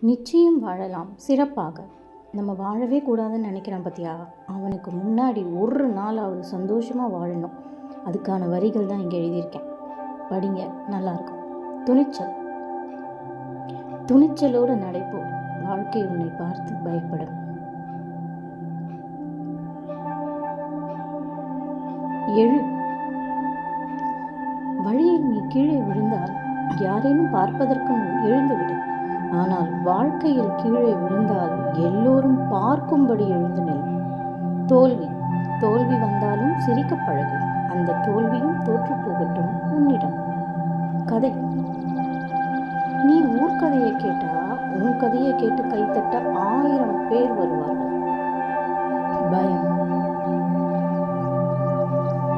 நிச்சயம் வாழலாம். சிறப்பாக. நம்ம வாழவே கூடாதுன்னு நினைக்கிறான் பார்த்தியா அவனுக்கு முன்னாடி ஒரு நாளாவது சந்தோஷமாக வாழணும். அதுக்கான வரிகள் தான் இங்கே எழுதியிருக்கேன். படிங்க நல்லாயிருக்கும். துணிச்சல். துணிச்சலோடு நடைப்போ வாழ்க்கை உன்னை பார்த்து பயப்படும். எழு. வழியில் நீ கீழே விழுந்தால் யாரேனும் பார்ப்பதற்கு முன் எழுந்துவிடும் ஆனால் வாழ்க்கையில் கீழே விழுந்தால் எல்லோரும் பார்க்கும்படி எழுந்து நில். தோல்வி தோல்வி வந்தாலும் சிரிக்க பழகு. அந்த தோல்வியும் தோற்று போகட்டும் உன்னிடம். கதை. நீ ஊர்கதையை கேட்டா உன் கதையை கேட்டு கைத்தட்ட ஆயிரம் பேர் வருவார்கள். பயம்.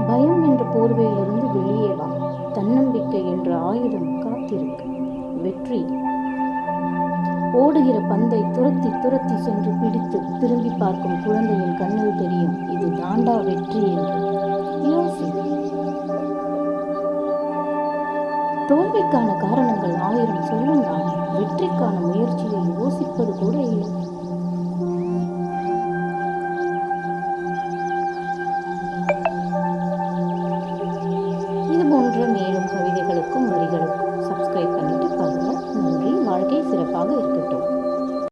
பயம் என்ற போர்வையிலிருந்து வெளியே வா. தன்னம்பிக்கை என்ற ஆயுதம் காத்திருக்கு. வெற்றி. ஓடுகிற பந்தை துரத்தி துரத்தி சென்று பிடித்து திரும்பி பார்க்கும் குழந்தையின் கண்ணில் தெரியும் இது தாண்டா வெற்றி என்று. யோசி. தோல்விக்கான காரணங்கள் ஆயிரம் சொல்லும் நான் வெற்றிக்கான முயற்சியை யோசிப்பது கூட இல்லை. இது போன்ற மேலும் கவிதைகளுக்கும் வரிகளுக்கும் சப்ஸ்கிரைப் பண்ணி சிறப்பாக இருக்கட்டும்.